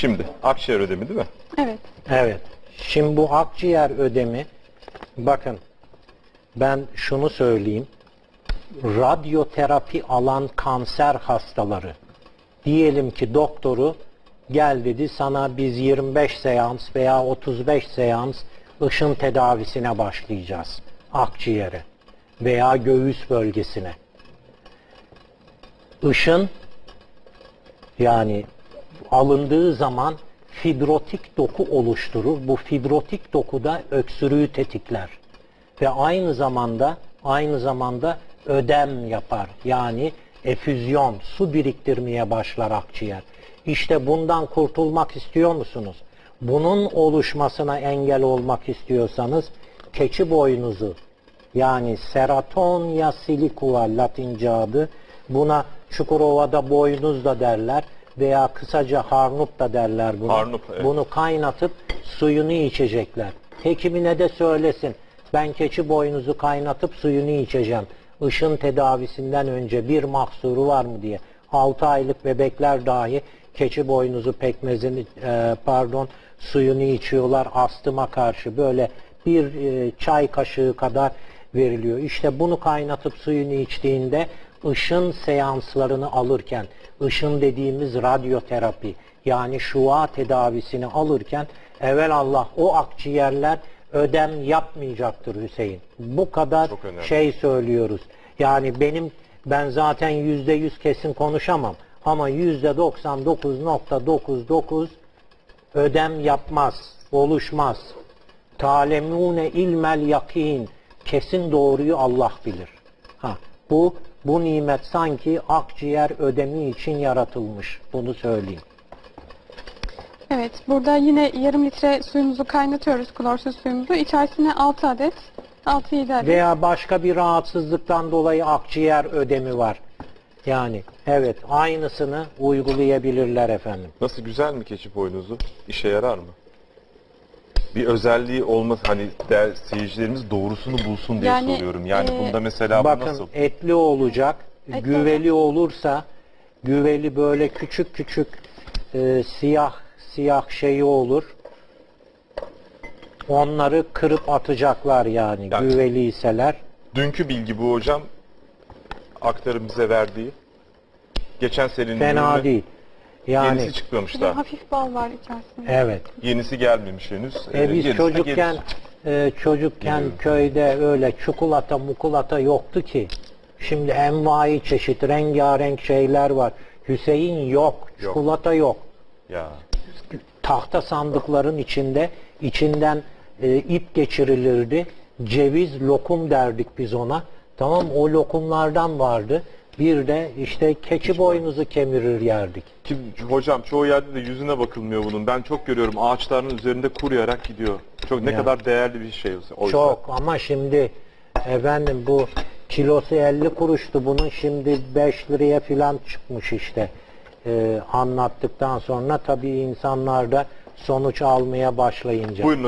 Şimdi akciğer ödemi değil mi? Evet. Evet. Şimdi bu akciğer ödemi bakın ben şunu söyleyeyim. Radyoterapi alan kanser hastaları diyelim ki doktoru gel dedi sana biz 25 seans veya 35 seans ışın tedavisine başlayacağız akciğere veya göğüs bölgesine. Işın yani alındığı zaman fibrotik doku oluşturur. Bu fibrotik dokuda öksürüğü tetikler. Ve aynı zamanda aynı zamanda ödem yapar. Yani efüzyon, su biriktirmeye başlar akciğer. İşte bundan kurtulmak istiyor musunuz? Bunun oluşmasına engel olmak istiyorsanız keçi boynuzu yani Seratonia silicua latince adı. Buna Çukurova'da boynuz da derler veya kısaca harnup da derler bunu. Harnup, evet. Bunu kaynatıp suyunu içecekler. Hekimine de söylesin. Ben keçi boynuzu kaynatıp suyunu içeceğim. Işın tedavisinden önce bir mahsuru var mı diye. 6 aylık bebekler dahi keçi boynuzu pekmezini e, pardon suyunu içiyorlar astıma karşı böyle bir e, çay kaşığı kadar veriliyor. İşte bunu kaynatıp suyunu içtiğinde ışın seanslarını alırken, ışın dediğimiz radyoterapi yani şua tedavisini alırken evvel Allah o akciğerler ödem yapmayacaktır Hüseyin. Bu kadar şey söylüyoruz. Yani benim ben zaten yüzde yüz kesin konuşamam ama yüzde 99.99 ödem yapmaz, oluşmaz. Talemune ilmel yakin. Kesin doğruyu Allah bilir. Ha, bu bu nimet sanki akciğer ödemi için yaratılmış. Bunu söyleyeyim. Evet. Burada yine yarım litre suyumuzu kaynatıyoruz. Klorsuz suyumuzu. İçerisine 6 adet, 6-7 adet. Veya başka bir rahatsızlıktan dolayı akciğer ödemi var. Yani evet aynısını uygulayabilirler efendim. Nasıl güzel mi keçi boynuzu? İşe yarar mı? Bir özelliği olmaz hani değer, seyircilerimiz doğrusunu bulsun diye Yani, soruyorum. Yani e, bunda mesela bu Bakın nasıl? etli olacak. Etli güveli olursa güveli böyle küçük küçük e, siyah siyah şeyi olur. Onları kırıp atacaklar yani, Yani- güveliyseler. Dünkü bilgi bu hocam. Aktarın bize verdiği. Geçen senenin Fena ürünü. değil. Yani Yenisi çıkmamış Bir de daha. hafif bal var içerisinde. evet. Yenisi gelmemiş henüz. E Ee, biz gerisi de çocukken gelir. e, çocukken köyde öyle çikolata mukulata yoktu ki. Şimdi envai çeşit rengarenk şeyler var. Hüseyin yok, çikolata yok. Ya. Tahta sandıkların içinde içinden e, ip geçirilirdi. Ceviz lokum derdik biz ona. Tamam o lokumlardan vardı. Bir de işte keçi boynuzu kemirir yerdik. Ki, hocam çoğu yerde de yüzüne bakılmıyor bunun. Ben çok görüyorum ağaçların üzerinde kuruyarak gidiyor. Çok ne Ya. kadar değerli bir şey oysa. Çok ama şimdi efendim bu kilosu 50 kuruştu bunun şimdi 5 liraya filan çıkmış işte. Ee, anlattıktan sonra tabii insanlar da sonuç almaya başlayınca. Buyurun